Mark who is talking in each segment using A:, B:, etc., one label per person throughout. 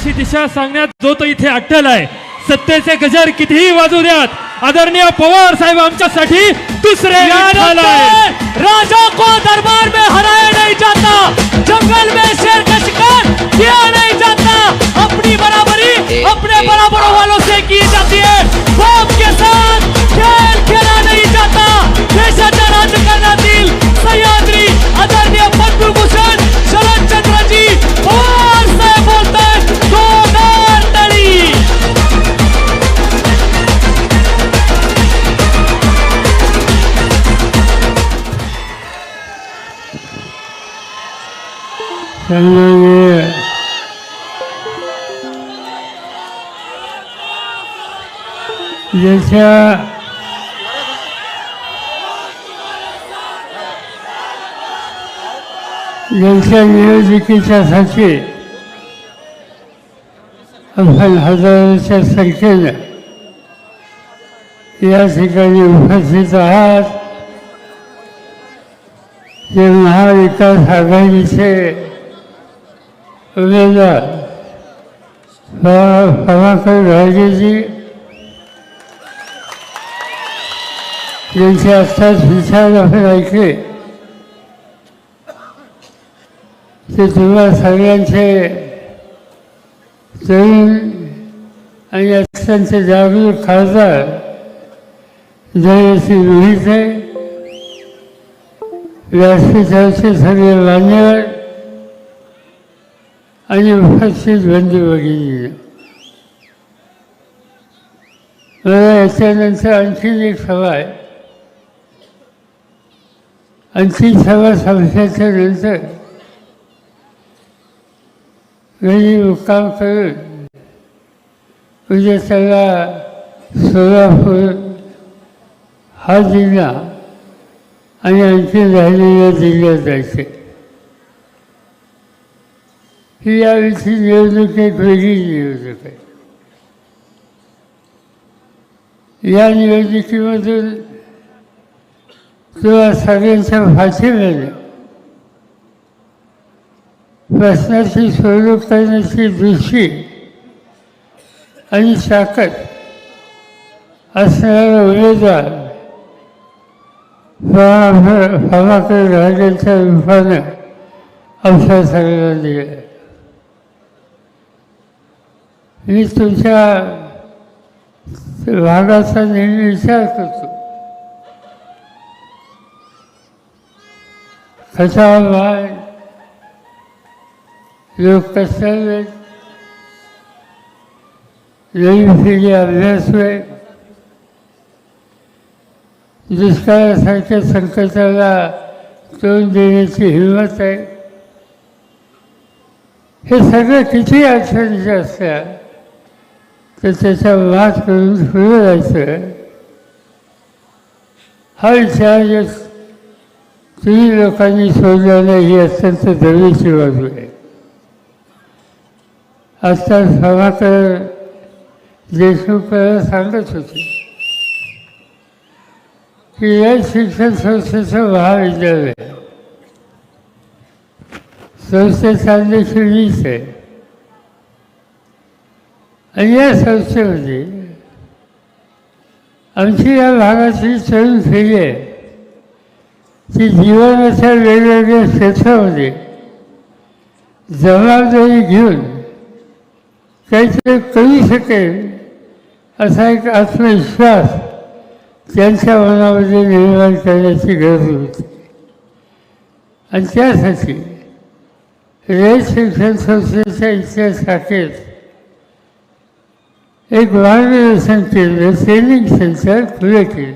A: न्यायाची दिशा सांगण्यात जो तो इथे अट्टल आहे सत्तेचे गजर कितीही वाजू द्यात आदरणीय पवार साहेब आमच्यासाठी दुसरे.
B: राजा को दरबार में हराया नहीं जाता जंगल में शेर का शिकार किया नहीं जाता अपनी बराबरी अपने बराबरों
C: सन्माननीय ज्याच्या ज्यांच्या नियोजकीच्यासाठी आपण हजारोच्या संख्येनं या ठिकाणी उपस्थित आहात ते महाविकास आघाडीचे उमेदवार फ- प्रभाकर राजेजी यांचे आत्ताच विचार आपण ऐकले. ते तुम्हा सगळ्यांचे तरुण आणि अत्यंत जागरूक खासदार जयश्री मोहिते व्यासपीठाचे सगळे मान्यवर आणि उपस्थित बंधू भगिनी मला याच्यानंतर आणखीन एक सभा आहे आणखी सभा संपल्याच्या नंतर घरी मुक्काम करून उद्या त्याला सोलापूर हा जिल्हा आणि आणखी राहिलेल्या जिल्ह्यात जायचे ही यावेळीची निवडणूक एक वेगळी निवडणूक आहे या निवडणुकीमधून किंवा सगळ्यांच्या फाशीमध्ये प्रश्नाची सोडवणूक करण्याची दृष्टी आणि ताकद असणारा उमेदवार प्रभाकर राजांच्या रूपानं आमच्या सगळ्यांना दिलं मी तुमच्या भागाचा नेहमी विचार करतो. कसा भाग लोक कसे नवीन पिढी अभ्यास होईल दुष्काळासारख्या संकटाला तोंड देण्याची हिंमत आहे? हे सगळं किती अडचणीचे असल्या तर त्याचा वास करून पुढे जायचं हा विचार तुम्ही लोकांनी सोडला नाही ही अत्यंत जवळची बाजू आहे. आत्ता सभाकर देशमुखला सांगत होते की या शिक्षण संस्थेचं महाविद्यालय संस्थेचा अध्यक्ष मीच आहे. आणि या संस्थेमध्ये आमची या भागातली तरुण पिढी आहे ती जीवनाच्या वेगवेगळ्या क्षेत्रामध्ये जबाबदारी घेऊन काहीतरी करू शकेल असा एक आत्मविश्वास त्यांच्या मनामध्ये निर्माण करण्याची गरज होती आणि त्यासाठी रयत शिक्षण संस्थेच्या इथल्या शाखेत एक मार्गदर्शन केंद्र ट्रेनिंग सेंटर खुले केले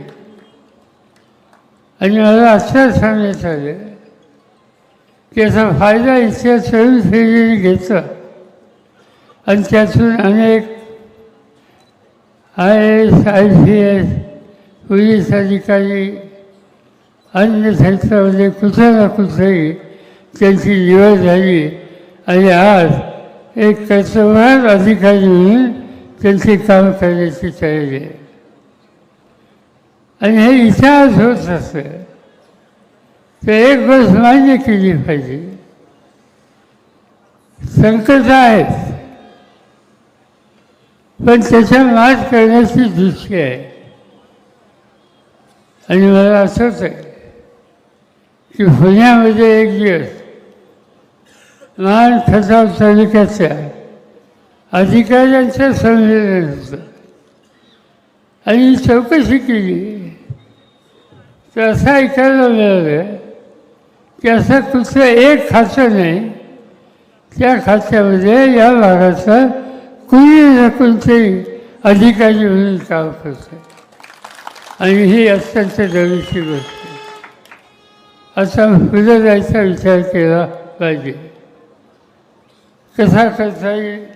C: आणि मला असं सांगण्यात आलं की याचा फायदा इथल्या तरुण घेतला. आणि त्यातून अनेक I S I C S police अधिकारी अन्य क्षेत्रामध्ये कुठे ना कुठेही त्यांची निवड झाली. आणि आज एक कर्तव्यवान अधिकारी म्हणून त्यांचे काम करण्याची तयारी आहे आणि हे इतिहास होत असतं तर एक गोष्ट मान्य केली पाहिजे संकट आहेत पण त्याच्या मात करण्याची दृष्टी आहे आणि मला असंच आहे की पुण्यामध्ये एक दिवस महान खताव तालुक्याच्या अधिकाऱ्यांचं संमेलन होतं आणि चौकशी केली. तर असं ऐकायला मिळालं की असं कुठलं एक खातं नाही त्या खात्यामध्ये या भागाचं कुणी ना कोणतरी अधिकारी म्हणून काम करतं आणि ही अत्यंत जवळची गोष्ट असा आता पुढे जायचा विचार केला पाहिजे. कसा करता येईल?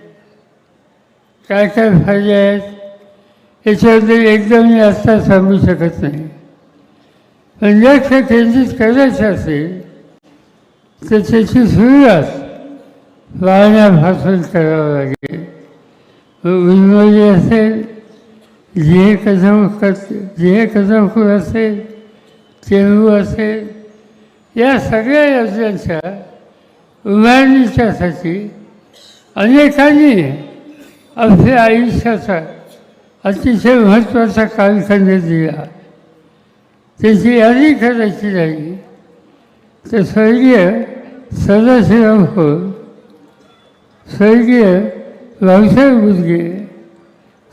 C: काय काय फायदे आहेत? याच्याबद्दल एकदम मी आत्ता सांगू शकत नाही. पण लक्ष केंद्रित करायचं असेल तर त्याची सुरुवात वाहण्यापासून करावं लागेल. उन्मोली असेल जे कदम जे कदमपूर असेल चेंबू असेल या सगळ्या योजनांच्या उभारणीच्यासाठी अनेकांनी असे आयुष्याचा अतिशय महत्त्वाचा कालखंड दिला. त्याची यादी करायची राहिली तर स्वर्गीय सदाशिवराव हो स्वर्गीय भाऊसाहेब बुजगे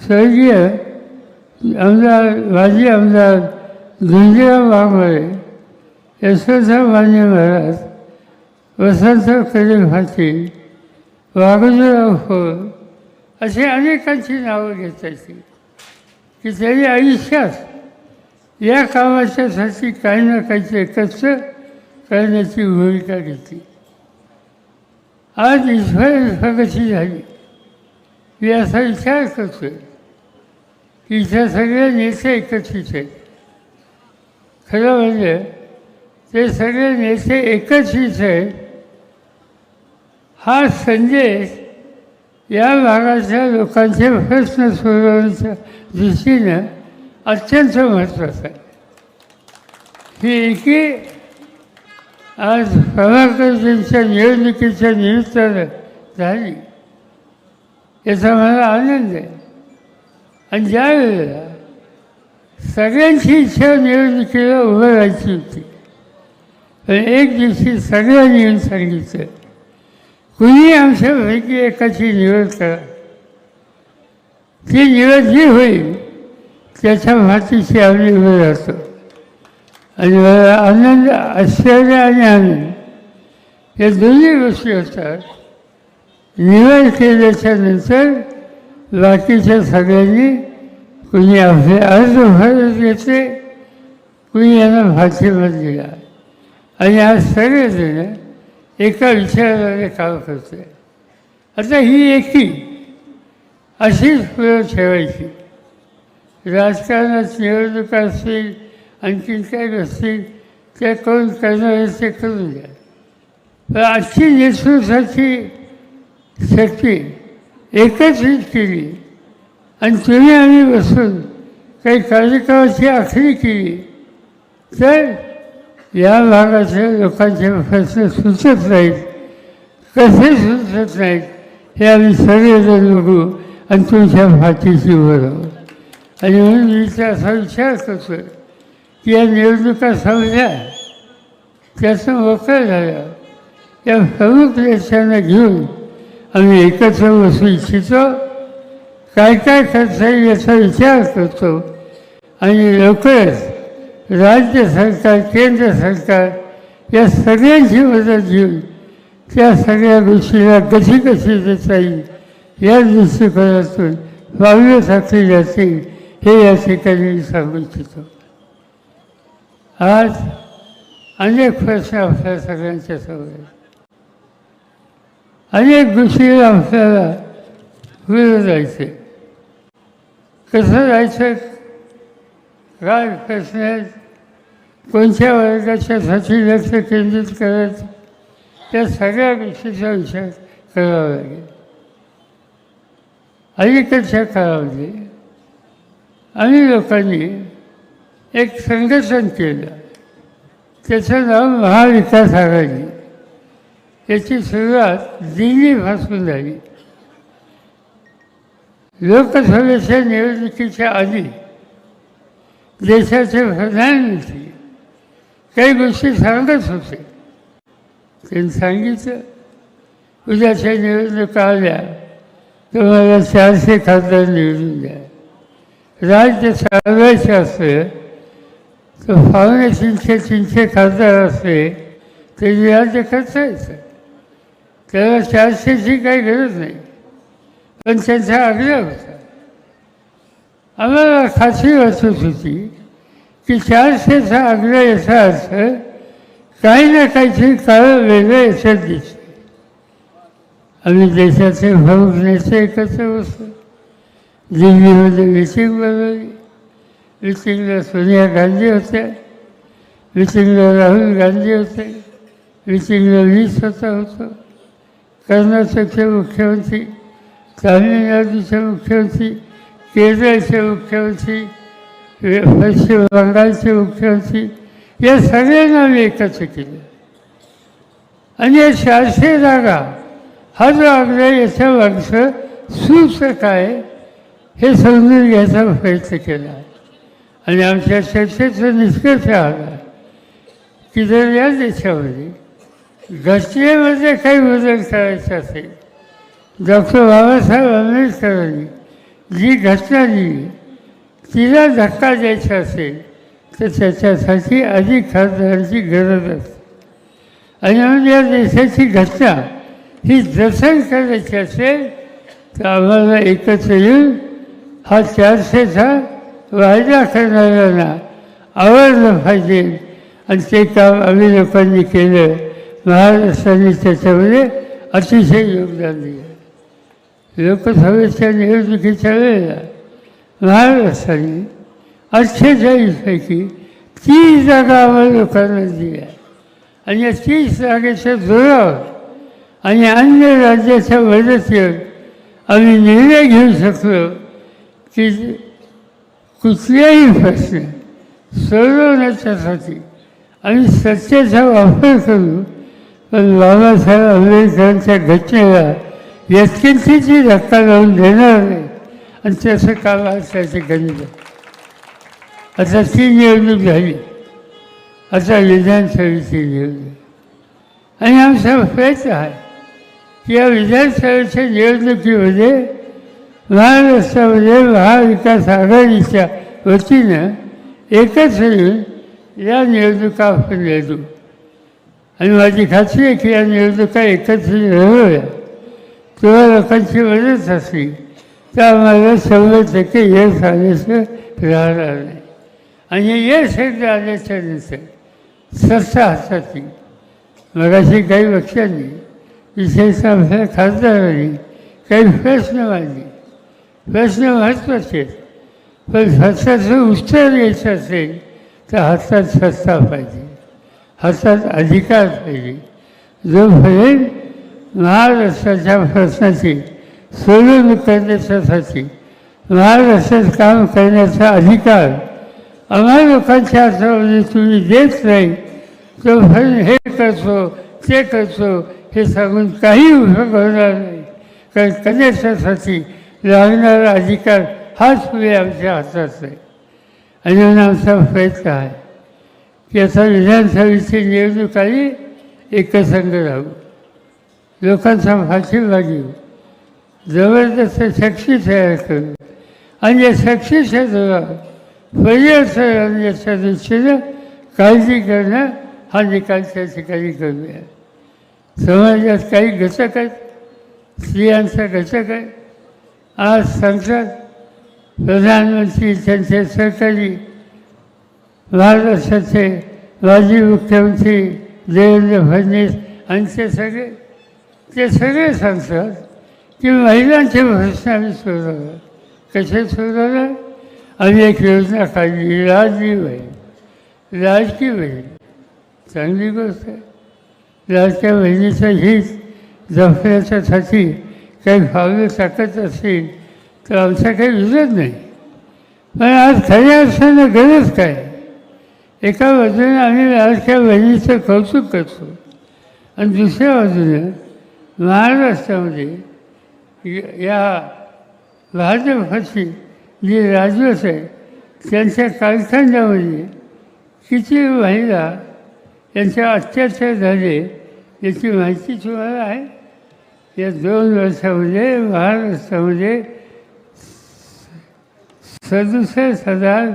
C: स्वर्गीय आमदार माजी आमदार धुंजीराव वाघमारे यशवंतराव मान्य महाराज वसंतराव कदम पाटील वाघोजीराव होळ असे अनेकांची नावं घेतायची की त्यांनी आयुष्यात या कामाच्यासाठी काही ना काहीतरी एकत्र करण्याची भूमिका घेतली. आज ईश्वर प्रगती झाली. मी असा विचार करतोय. की इथं सगळे नेते एकत्रित आहेत. खरं म्हणजे ते सगळे नेते एकत्रित आहेत. हा संदेश या भागातल्या लोकांचे प्रश्न सोडवण्याच्या दृष्टीनं अत्यंत महत्त्वाचं आहे. ही एकी आज प्रभाकरजींच्या निवडणुकीच्या निमित्तानं झाली. याचा मला आनंद आहे. आणि ज्या वेळेला सगळ्यांची इच्छा निवडणुकीला उभं राहायची होती. पण एक दिवशी सगळ्यांनी येऊन सांगितलं कुणी आमच्यापैकी एकाची निवड करा? ती निवड जी होईल त्याच्या मातीशी आम्ही उभे राहतो आणि मला आनंद आश्चर्य आणि आनंद या दोन्ही गोष्टी होतात निवड केल्याच्यानंतर बाकीच्या सगळ्यांनी कुणी आपले अर्ज भरत घेतले कुणी यांना भाषेमध्ये दिला. आणि आज सगळेजण एका विचाराने काम करते आता ही एकी अशीच फुलं ठेवायची. राजकारणात निवडणुका असतील आणखी काय नसतील त्या कोण करणारे ते करून द्या पण आजची नेतृत्वाची शक्ती एकत्रित केली. आणि तुम्ही आम्ही बसून काही कार्यक्रमाची आखणी केली. तर या भागाच्या लोकांचे प्रश्न सुचत नाहीत. कसे सुचत नाहीत हे आम्ही सगळेजण बघू आणि तुमच्या फाटीशी बरोबर आणि म्हणून मी त्याचा विचार करतो की या निवडणुका समजल्या त्याचं मोकळं झालं. या प्रमुख नेत्यांना घेऊन आम्ही एकत्र बसू इच्छितो. काय काय करता येईल याचा विचार करतो आणि लवकरच राज्य सरकार केंद्र सरकार या सगळ्यांची मदत घेऊन त्या सगळ्या गोष्टीला कशी कशी देता येईल या दृष्टिकोनातून पावलं टाकली जाते हे या ठिकाणी मी सांगू इच्छितो. आज अनेक प्रश्न आपल्या सगळ्यांच्या समोर अनेक गोष्टी आपल्याला पुढे जायचे कसं जायचं राज प्रश्न कोणत्या कोणत्या वर्गाच्यासाठी लक्ष केंद्रित करायचं? त्या सगळ्या गोष्टीचा विचार करावा लागेल. अलीकडच्या काळामध्ये आम्ही लोकांनी एक संघटन केलं. त्याचं नाव महाविकास आघाडी. याची सुरुवात दिल्लीपासून झाली. लोकसभेच्या निवडणुकीच्या आधी देशाचे प्रधानमंत्री. काही गोष्टी सांगतच होते. त्यांनी सांगितलं उद्याच्या निवडणुका आल्या तुम्हाला चारशे खासदार निवडून द्या. राज्य चालवायचे असलं तर पावणे तीनशे तीनशे खासदार असले तरी राज्य खर्च येतं त्याला चारशेची काही गरज नाही. पण त्यांचा आग्रह होता. आम्हाला खात्री वाटत होती की चारशेचा आग्रह याचा अर्थ काही ना काहीतरी काळं वेगळं याच्यात दिसतं आम्ही देशाचे भाऊक नेते एकत्र बसलो दिल्लीमध्ये मिटिंग बनवली मिटिंगला सोनिया गांधी होत्या मिटिंगला राहुल गांधी होते मिटिंगला मी स्वतः होतो कर्नाटकचे मुख्यमंत्री तामिळनाडूचे मुख्यमंत्री केरळचे मुख्यमंत्री पश्चिम बंगालचे मुख्यमंत्री या सगळ्यांना आम्ही एकत्र केले आणि या चारशे जागा हा जो आग्रह याच्या मागचं सूत्र काय। हे समजून घ्यायचा प्रयत्न केला आणि आमच्या चर्चेचा निष्कर्ष आला की जर या देशामध्ये घटनेमध्ये काही बदल करायचा असेल डॉक्टर बाबासाहेब आंबेडकरांनी जी घटना जी तिला धक्का द्यायचा असेल तर त्याच्यासाठी अधिक खासदारांची गरज असते. आणि म्हणून या देशाची घटना ही जतन करायची असेल तर आम्हाला एकत्र येऊन हा चारशेचा वायदा करणाऱ्यांना आवडलं पाहिजे. आणि ते काम आम्ही लोकांनी केलं. महाराष्ट्राने त्याच्यामध्ये अतिशय योगदान दिलं. लोकसभेच्या निवडणुकीच्या वेळेला महाराष्ट्राने अठ्ठेचाळीसपैकी तीस जागा आम्हाला लोकांना दिल्या आणि या तीस जागेच्या जोरावर आणि अन्य राज्याच्या मदतीवर आम्ही निर्णय घेऊ शकलो की कुठल्याही प्रश्न सोडवण्याच्यासाठी आम्ही सत्तेचा वापर करू. पण बाबासाहेब आंबेडकरांच्या घटनेला व्यक्तिंची धक्का लावून देणार नाही आणि त्याचं काम आज त्या ठिकाणी आता ती निवडणूक झाली. आता विधानसभेची निवडणूक. आणि आमचा प्रयत्न आहे की या विधानसभेच्या निवडणुकीमध्ये महाराष्ट्रामध्ये महाविकास आघाडीच्या वतीनं एकच येऊन या निवडणुका आपण लढू. आणि माझी खात्री आहे की या निवडणुका एकत्र लढवल्या तेव्हा लोकांची मदत असली तर आम्हाला शंभर टक्के यश आल्याचं राहणार नाही. आणि यश हे आल्याच्यानंतर सत्ता हातातील. येईल मगाशी काही पक्षांनी विशेषतः आपल्या खासदारांनी काही प्रश्न मांडले. प्रश्न महत्त्वाचे. आहेत पण सत्ताचं उत्तर द्यायचं असेल तर हातात सत्ता पाहिजे. हातात अधिकार पाहिजे. जोपर्यंत महाराष्ट्राच्या प्रश्नाची सोडवणूक करण्याच्यासाठी महाराष्ट्रात काम करण्याचा अधिकार आम्हा लोकांच्या हातामध्ये तुम्ही देत नाही. तो हे करतो ते करतो हे सांगून काही उपयोग होणार नाही. कारण करण्याच्यासाठी लागणारा अधिकार हाच पुढे आमच्या हातात आहे. आणि म्हणून आमचा प्रयत्न आहे. की आता विधानसभेची निवडणूक आली एकसंघ राहू. लोकांचा पाठिंबा लागली जबरदस्त शक्ती तयार करू आणि या शक्तीच्या जोरावर पर्याय आणण्याच्या दृष्टीनं काळजी करणं हा निकाल त्या ठिकाणी करूया समाजात काही घटक आहेत. स्त्रियांचा घटक आहे. आज सांगतात प्रधानमंत्री त्यांचे सहकारी महाराष्ट्राचे माजी मुख्यमंत्री देवेंद्र फडणवीस आणि ते सगळे ते सगळे सांगतात की महिलांचे भविष्य आम्ही सोडवणार कसे सोडवणार आम्ही एक योजना काढली लाडकी बहीण लाडकी बहीण चांगली गोष्ट आहे. लाडक्या बहिणीचं हित जपण्याच्यासाठी काही पावलं टाकत असतील तर आमचा काही विरोध नाही. पण आज खऱ्या अर्थानं गरज काय? एका बाजूने आम्ही लाडक्या बहिणीचं कौतुक करतो आणि दुसऱ्या बाजूने महाराष्ट्रामध्ये या भाजपची जी राजवस आहे त्यांच्या कालखंडामध्ये किती महिला यांच्या अत्याचार झाले याची माहिती तुम्हाला आहे? या दोन वर्षामध्ये महाराष्ट्रामध्ये सदुसष्ट हजार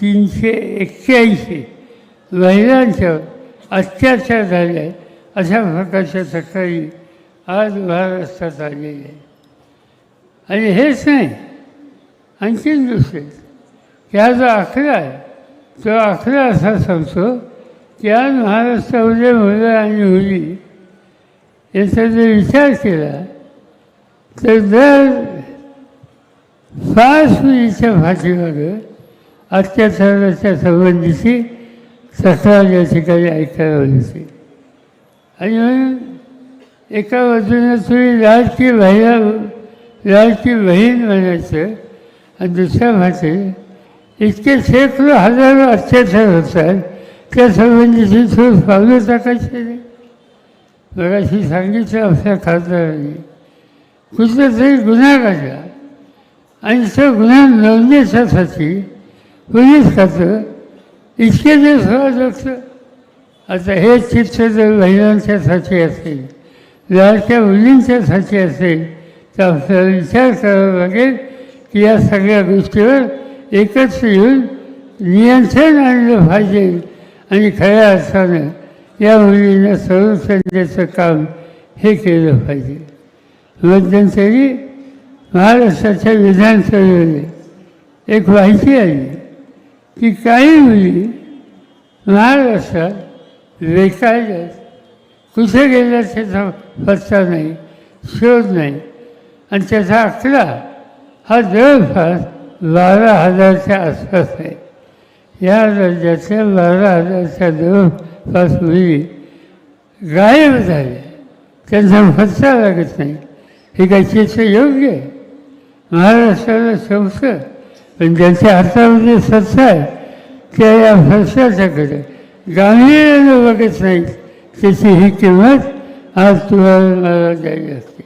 C: तीनशे एक्क्याऐंशी महिलांच्यावर अत्याचार झाले अशा प्रकारच्या तक्रारी आज महाराष्ट्रात आलेले आहे आणि हेच नाही आणखीन दुसरे की हा जो आकडा आहे. तो आकडा असा सांगतो की आज महाराष्ट्रामध्ये मुलं आणि मुली याचा जर विचार केला तर दर पाच मुलीच्या फाटीमागं अत्याचाराच्या संबंधीची तक्रार या ठिकाणी ऐकायला होती आणि म्हणून एका बाजूने तुम्ही लाडकी भाईला लाडकी बहीण म्हणायचं आणि दुसऱ्या भाषेत इतके शेकडो हजारो अत्याचार होतात त्या संबंधीची ठोस पावलं टाकायची नाही मगाशी सांगितलं आपल्या खासदारांनी कुठला तरी गुन्हा काढला आणि तो गुन्हा नोंदण्यासाठी पोलीस खातं इतके दिवस होत. असतं आता हे चित्र जर महिलांच्यासाठी असेल लाडक्या मुलींच्यासाठी असेल तर आपल्याला विचार करावा लागेल की या सगळ्या गोष्टीवर एकत्र येऊन नियंत्रण आणलं पाहिजे आणि खऱ्या अर्थानं या मुलींना संरक्षण द्यायचं काम हे केलं पाहिजे. मध्यंतरी महाराष्ट्राच्या विधानसभेमध्ये एक माहिती आली की काही मुली महाराष्ट्रात बेकायदा कुठे गेल्या त्याचा पत्ता नाही शोध नाही. आणि त्याचा आकडा हा जवळपास बारा हजारच्या आसपास आहे. या राज्याच्या बारा हजारच्या जवळपास मुली गायब झाल्या त्यांचा पत्ता लागत नाही. हे काही चित्र योग्य आहे. महाराष्ट्राला संसद पण ज्यांच्या हातामध्ये सत्ता आहे. त्या या फरशाच्याकडे गांभीर्यानं बघत नाहीत. त्याची ही किंमत आज तुम्हाला मला द्यावी लागते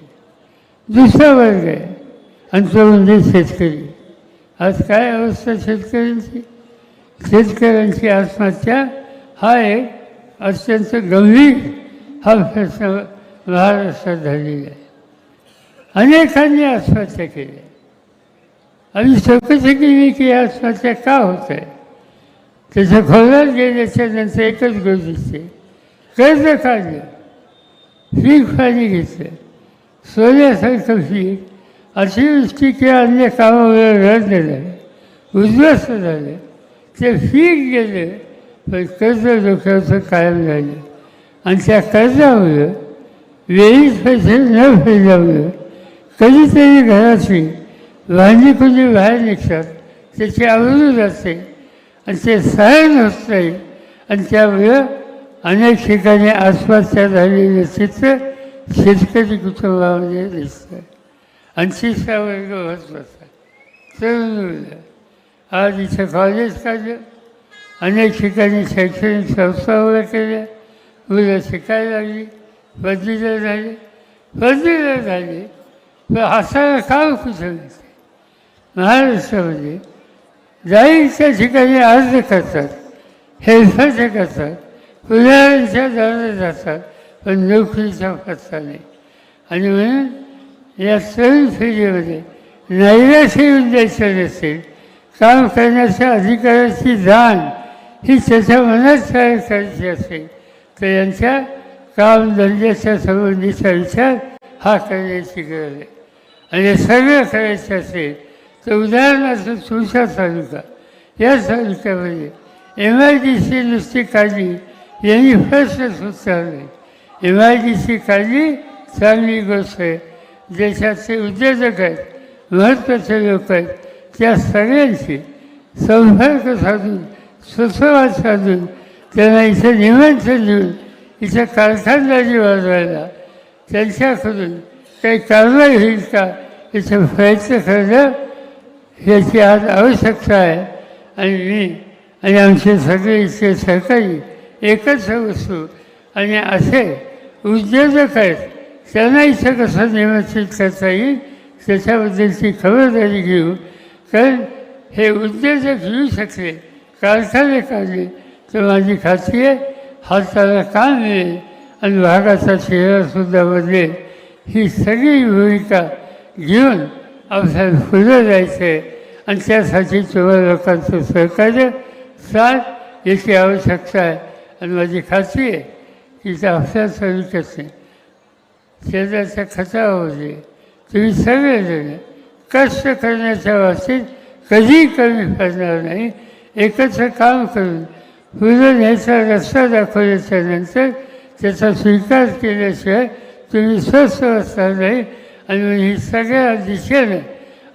C: दुसरा वर्ग आहे आणि तो म्हणजे शेतकरी आज काय अवस्था शेतकऱ्यांची शेतकऱ्यांची आत्महत्या हा एक अत्यंत गंभीर। हा। प्रश्न महाराष्ट्रात झालेला आहे अनेकांनी आत्महत्या केल्या आणि चौकशी केली की आत्महत्या का होत आहे त्याच्या खोलात गेल्याच्यानंतर एकच गोष्ट दिसते कर्ज काढले फीक पाणी घेतलं. सोन्यासारखं पीक अतिवृष्टी किंवा अन्य कामामुळे रद्द झाले उद्ध्वस्त झालं. ते पीक गेले पण कर्ज डोक्याचं कायम झाले आणि त्या कर्जामुळं वेळीच पैसे न फेडल्यामुळं कधीतरी घराची भांडी कुणी बाहेर निघतात त्याची आवडू जाते. आणि ते सहन होत नाही. आणि त्यामुळं अनेक ठिकाणी आसपासच्या झालेले चित्र शेतकरी कुटुंबामध्ये दिसतं. आणि तिसरा वर्ग होत तरुण मुलं आज इथं कॉलेज काढलं. अनेक ठिकाणी शैक्षणिक संस्था उभ्या केल्या मुलं शिकायला लागली. बदलीला झाली. बदलीला झाली. पण हसायला काम कुठं मिळते? महाराष्ट्रामध्ये त्या ठिकाणी अर्ज करतात. हेरफाटे करतात. उदाहरणच्या दराने जातात पण नोकरीचा पत्ता नाही आणि म्हणून या तरुण पिढीमध्ये नैराश्य येऊन द्यायचं नसेल काम करण्याच्या अधिकाराची जाण ही त्याच्या मनात तयार करायची असेल. तर यांच्या कामधंद्याच्या संबंधीचा विचार हा करण्याची गरज आहे आणि सगळं करायचं असेल तर उदाहरणार्थ तुळसा तालुका या तालुक्यामध्ये म्हणजे एम आय डी सी नुसती काढली यांनी फर्स्ट सुचवले इमारतीची एम आय डी सी चांगली गोष्ट आहे देशाचे उद्योजक आहेत महत्त्वाचे लोक आहेत त्या सगळ्यांशी संपर्क साधून सुसंवाद साधून त्यांना इथे निमंत्रण देऊन इथे कारखानदारी वाजवायला त्यांच्याकडून काही कारवाई होईल का याचा प्रयत्न करणं याची आज आवश्यकता आहे आणि मी आणि आमचे सगळे इथले सहकारी एकच वस्तू. आणि असे उद्योजक आहेत त्यांना इथं कसं निमंत्रित करता येईल त्याच्याबद्दलची खबरदारी घेऊ. कारण हे उद्योजक येऊ शकले कारखाने काढले तर माझी खात्री आहे हाताला काम मिळेल आणि भागाचा चेहरासुद्धा बदलेल. ही सगळी भूमिका घेऊन आपल्याला पुढे जायचं आहे. आणि त्यासाठी तुम्हाला लोकांचं सहकार्य साथ याची आवश्यकता आहे. आणि माझी खात्री आहे की त्या आपल्या तालुक्यात नाही शेजारचा खचा होते तुम्ही सगळेजण कष्ट करण्याच्या बाबतीत कधी कमी पडणार नाही. एकत्र काम करून पुढे न्यायचा रस्ता दाखवल्याच्या नंतर त्याचा स्वीकार केल्याशिवाय तुम्ही स्वस्थ असणार नाही. आणि ही सगळ्या दिशेने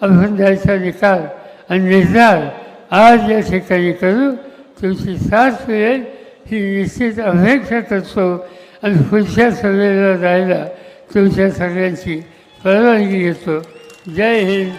C: आपण द्यायचा निकाल आणि निर्धार आज या ठिकाणी करू. तुमची साथ मिळेल. ही निश्चित अपेक्षा करतो आणि पुढच्या सभेला जायला तुमच्या सगळ्यांची परवानगी घेतो. जय हिंद.